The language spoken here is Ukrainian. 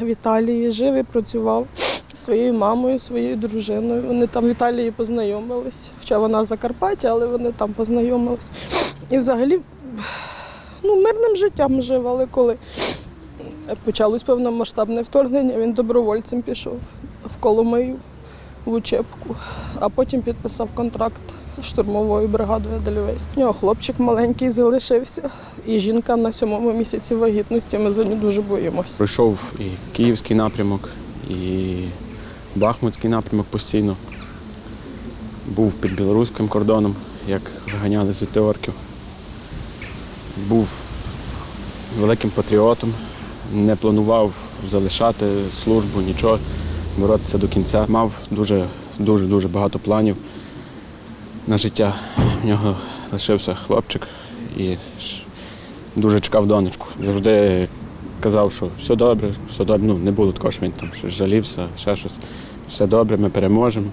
В Італії жив і працював своєю мамою, своєю дружиною. Вони там в Італії познайомились. Хоча вона з Закарпаття, але вони там познайомились. І взагалі ну, мирним життям жив, але коли почалось повномасштабне вторгнення, він добровольцем пішов в Коломию в учебку, а потім підписав контракт штурмовою бригадою Дельвейс. У нього хлопчик маленький залишився, і жінка на сьомому місяці вагітності. Ми за нього дуже боїмося. Пройшов і київський напрямок, і Бахмутський напрямок постійно. Був під білоруським кордоном, як виганяли звідти орків. Був великим патріотом, не планував залишати службу, нічого, боротися до кінця. Мав дуже, дуже, дуже багато планів на життя. В нього лишився хлопчик і дуже чекав донечку. Завжди казав, що все добре, все добре. Ну, не було такого, що він там щось жалівся, ще щось. Все добре, ми переможемо.